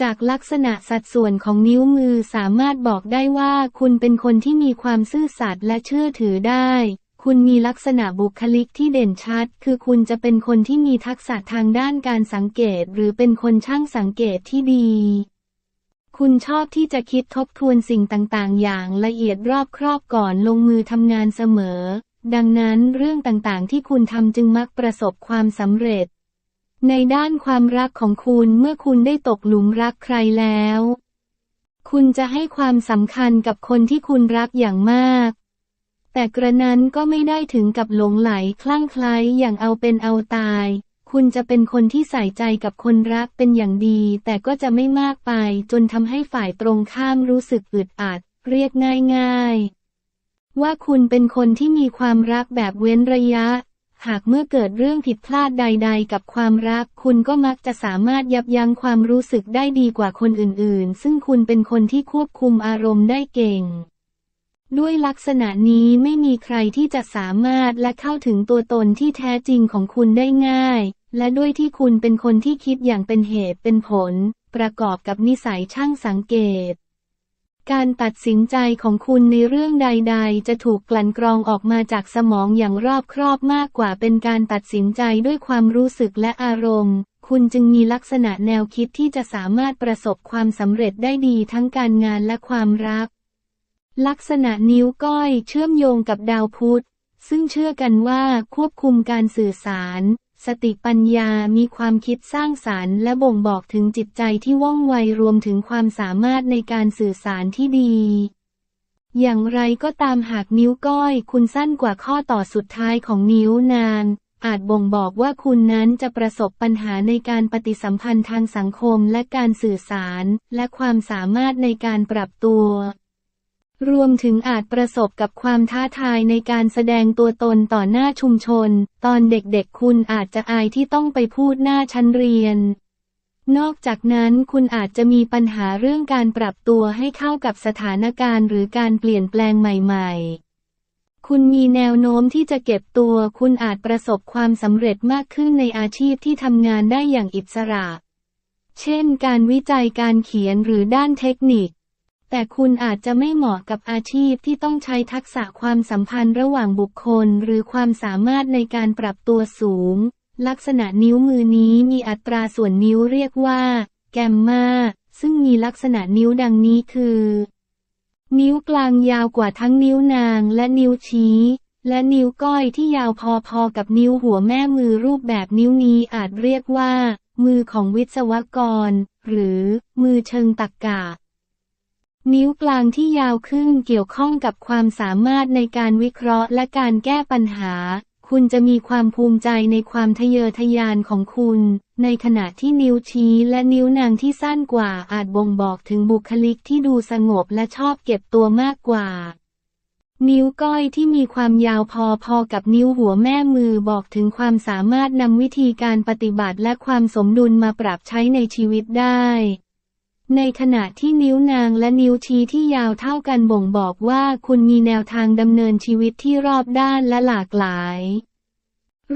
จากลักษณะสัดส่วนของนิ้วมือสามารถบอกได้ว่าคุณเป็นคนที่มีความซื่อสัตย์และเชื่อถือได้ คุณมีลักษณะบุคลิกที่เด่นชัด คือคุณจะเป็นคนที่มีทักษะทางด้านการสังเกต หรือเป็นคนช่างสังเกตที่ดี คุณชอบที่จะคิดทบทวนสิ่งต่างๆ อย่างละเอียดรอบครอบก่อนลงมือทำงานเสมอ ดังนั้นเรื่องต่างๆ ที่คุณทำจึงมักประสบความสำเร็จ ในด้านความรักของคุณเมื่อคุณได้ตกหลุมรักใครแล้ว คุณจะให้ความสำคัญกับคนที่คุณรักอย่างมาก แต่กระนั้นก็ไม่ได้ถึงกับหลงไหลคลั่งไคล้อย่างเอาเป็นเอาตาย คุณจะเป็นคนที่ใส่ใจกับคนรักเป็นอย่างดี แต่ก็จะไม่มากไปจนทำให้ฝ่ายตรงข้ามรู้สึกอึดอัด เรียกง่ายๆว่าคุณเป็นคนที่มีความรักแบบเว้นระยะ หากเมื่อเกิดเรื่องผิดพลาดใด ๆ กับความรัก คุณก็มักจะสามารถยับยั้งความรู้สึกได้ดีกว่าคนอื่นๆ ซึ่งคุณเป็นคนที่ควบคุมอารมณ์ได้เก่ง ด้วยลักษณะนี้ไม่มีใครที่จะสามารถและเข้าถึงตัวตนที่แท้จริงของคุณได้ง่าย และด้วยที่คุณเป็นคนที่คิดอย่างเป็นเหตุเป็นผล ประกอบกับนิสัยช่างสังเกต การตัดสินใจของคุณในเรื่องใด ๆ จะถูกกลั่นกรองออกมาจากสมองอย่างรอบครอบมากกว่าเป็นการตัดสินใจด้วยความรู้สึกและอารมณ์ คุณจึงมีลักษณะแนวคิดที่จะสามารถประสบความสำเร็จได้ดีทั้งการงานและความรัก ลักษณะนิ้วก้อยเชื่อมโยงกับดาวพุธซึ่งเชื่อกันว่าควบคุมการสื่อสาร สติปัญญามีความคิดสร้างสารรค์และบ่งบอกถึงจิตใจที่ว่องไวรวมถึงความสามารถในการสื่อสารที่ดี อย่างไรก็ตามหากนิ้วก้อยคุณสั้นกว่าข้อต่อสุดท้ายของนิ้วนาง อาจบ่งบอกว่าคุณนั้นจะประสบปัญหาในการปฏิสัมพันธ์ทางสังคมและการสื่อสาร และความสามารถในการปรับตัว รวมถึงอาจประสบกับความท้าทายในการแสดงตัวตนต่อหน้าชุมชน ตอนเด็กๆคุณอาจจะอายที่ต้องไปพูดหน้าชั้นเรียน นอกจากนั้นคุณอาจจะมีปัญหาเรื่องการปรับตัวให้เข้ากับสถานการณ์หรือการเปลี่ยนแปลงใหม่ๆคุณมีแนวโน้มที่จะเก็บตัว คุณอาจประสบความสำเร็จมากขึ้นในอาชีพที่ทำงานได้อย่างอิสระ เช่น การวิจัยการเขียนหรือด้านเทคนิค แต่คุณอาจจะไม่เหมาะกับอาชีพที่ต้องใช้ทักษะความสัมพันธ์ระหว่างบุคคล หรือความสามารถในการปรับตัวสูง ลักษณะนิ้วมือนี้มีอัตราส่วนนิ้วเรียกว่า แกมมาซึ่งมีลักษณะนิ้วดังนี้คือ นิ้วกลางยาวกว่าทั้งนิ้วนางและนิ้วชี้ และนิ้วก้อยที่ยาวพอๆกับนิ้วหัวแม่มือรูปแบบนิ้วนี้อาจเรียกว่า มือของวิศวกร หรือ มือเชิงตักกะ นิ้วกลางที่ยาวขึ้นเกี่ยวข้องกับความสามารถในการวิเคราะห์และการแก้ปัญหา คุณจะมีความภูมิใจในความทะเยอทะยานของคุณ ในขณะที่นิ้วชี้และนิ้วนางที่สั้นกว่าอาจบ่งบอกถึงบุคลิกที่ดูสงบและชอบเก็บตัวมากกว่า นิ้วก้อยที่มีความยาวพอๆกับนิ้วหัวแม่มือบอกถึงความสามารถนำวิธีการปฏิบัติและความสมดุลมาปรับใช้ในชีวิตได้ ในขณะที่นิ้วนางและนิ้วชี้ที่ยาวเท่ากันบ่งบอกว่าคุณมีแนวทางดำเนินชีวิตที่รอบด้านและหลากหลาย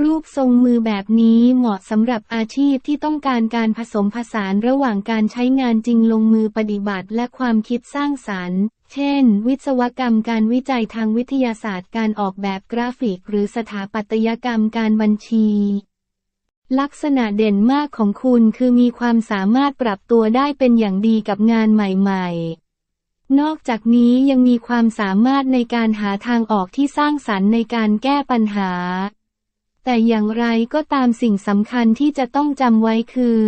รูปทรงมือแบบนี้เหมาะสำหรับอาชีพที่ต้องการการผสมผสานระหว่างการใช้งานจริงลงมือปฏิบัติและความคิดสร้างสรรค์ เช่น วิศวกรรมการวิจัยทางวิทยาศาสตร์การออกแบบกราฟิก หรือสถาปัตยกรรมการบัญชี ลักษณะเด่นมากของคุณคือมีความสามารถปรับตัวได้เป็นอย่างดีกับงานใหม่ ๆ นอกจากนี้ยังมีความสามารถในการหาทางออกที่สร้างสรรค์ในการแก้ปัญหา แต่อย่างไรก็ตามสิ่งสำคัญที่จะต้องจำไว้คือ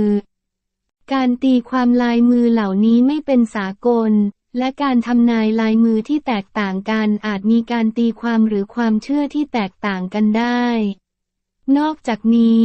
การตีความลายมือเหล่านี้ไม่เป็นสากล และการทำนายลายมือที่แตกต่างกันอาจมีการตีความหรือความเชื่อที่แตกต่างกันได้ นอกจากนี้